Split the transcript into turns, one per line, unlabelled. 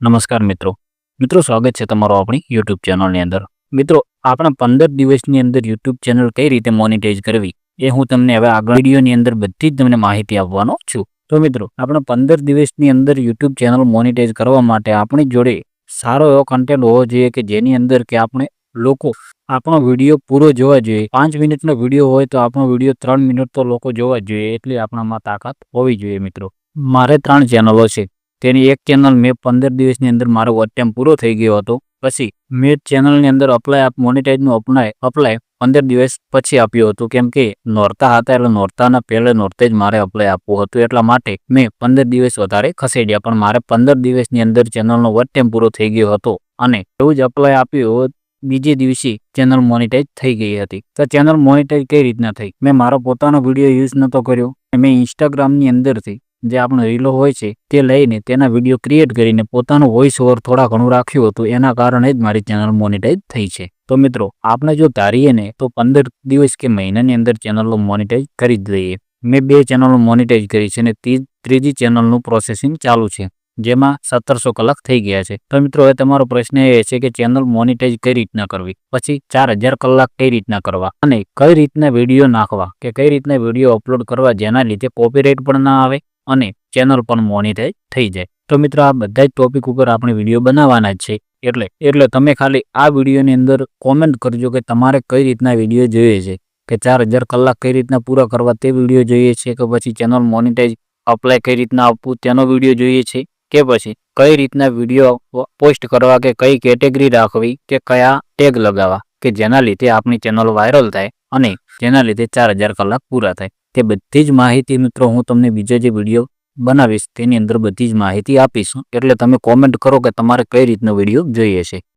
નમસ્કાર મિત્રો. મિત્રો, સ્વાગત છે તમારો આપણી યુટ્યુબ ચેનલની અંદર. મિત્રો, આપણા પંદર દિવસની અંદર યુટ્યુબ ચેનલ કઈ રીતે મોનિટાઈઝ કરવી એ હું તમને હવે આગળ વિડીયોની અંદર બધી જ તમને માહિતી આપવાનો છું. તો મિત્રો, આપણા પંદર દિવસની અંદર યુટ્યુબ ચેનલ મોનિટાઈઝ કરવા માટે આપણી જોડે સારો એવો કન્ટેન્ટ હોવો જોઈએ કે જેની અંદર કે આપણે લોકો આપણો વીડિયો પૂરો જોવા જોઈએ. પાંચ મિનિટનો વીડિયો હોય તો આપણો વીડિયો ત્રણ મિનિટ તો લોકો જોવા જોઈએ. એટલી આપણામાં તાકાત હોવી જોઈએ મિત્રો. મારે ત્રણ ચેનલો છે. તેની એક ચેનલ મેં પંદર દિવસની અંદર મારો વોચ પૂરો થઈ ગયો હતો. પછી મેં ચેનલની અંદર અપ્લાય આપ મોનિટાઈઝનું અપ્લાય અપ્લાય પંદર દિવસ પછી આપ્યું હતું. કેમ કે નોરતા હતા એટલે નોરતાના પહેલે નોરતે જ મારે અપ્લાય આપવું હતું. એટલા માટે મેં પંદર દિવસ વધારે ખસેડ્યા. પણ મારે પંદર દિવસની અંદર ચેનલનો વોચ પૂરો થઈ ગયો હતો અને એવું જ અપ્લાય આપ્યું બીજે દિવસે ચેનલ મોનિટાઈઝ થઈ ગઈ હતી. તો ચેનલ મોનિટાઈઝ કઈ રીતના થઈ? મેં મારો પોતાનો વીડિયો યુઝ નહોતો કર્યો. મેં ઇન્સ્ટાગ્રામની અંદરથી જે આપણો રીલો હોય છે, તે લઈને તેના વીડિયો ક્રિએટ કરીને પોતાનું વોઇસ ઓવર થોડા ઘણું રાખ્યું હતું, એના કારણે જ મારી ચેનલ મોનિટાઈઝ થઈ છે. તો મિત્રો, આપણે જો ધારીએ ને, તો પંદર દિવસ કે મહિનાની અંદર ચેનલો મોનિટાઈઝ કરી જ દઈએ. મેં બે ચેનલો મોનિટાઈઝ કરી છે અને ત્રીજી ચેનલનું પ્રોસેસિંગ ચાલુ છે, જેમાં સત્તરસો કલાક થઈ ગયા છે. તો મિત્રો, હવે તમારો પ્રશ્ન એ છે કે ચેનલ મોનિટાઈઝ કઈ રીતના કરવી? પછી ચાર હજાર કલાક કઈ રીતના કરવા? અને કઈ રીતના વીડિયો નાખવા? કે કઈ રીતના વીડિયો અપલોડ કરવા? જેના લીધે કોપીરાઇટ પણ ના આવે? અને ચેનલ પણ મોનિટાઈઝ થઈ જાય. તો મિત્રો, આ બધા જ ટોપિક ઉપર આપણે વીડિયો બનાવવાના જ છે. એટલે એટલે તમે ખાલી આ વિડીયોની અંદર કોમેન્ટ કરજો કે તમારે કઈ રીતના વીડિયો જોઈએ છે. કે ચાર હજાર કલાક કઈ રીતના પૂરા કરવા તે વીડિયો જોઈએ છે કે પછી ચેનલ મોનિટાઈઝ અપ્લાય કઈ રીતના આપવું તેનો વીડિયો જોઈએ છે કે પછી કઈ રીતના વીડિયો પોસ્ટ કરવા કે કઈ કેટેગરી રાખવી કે કયા ટેગ લગાવવા કે જેના લીધે આપણી ચેનલ વાયરલ થાય. અને જેના લીધે ચાર હજાર કલાક પૂરા થાય. તે બધી જ માહિતી મિત્રો, હું તમને બીજો જે વીડિયો બનાવીશ, તેની અંદર બધી જ માહિતી આપીશ. એટલે તમે કોમેન્ટ કરો કે તમારે કઈ રીતનો વીડિયો જોઈએ છે.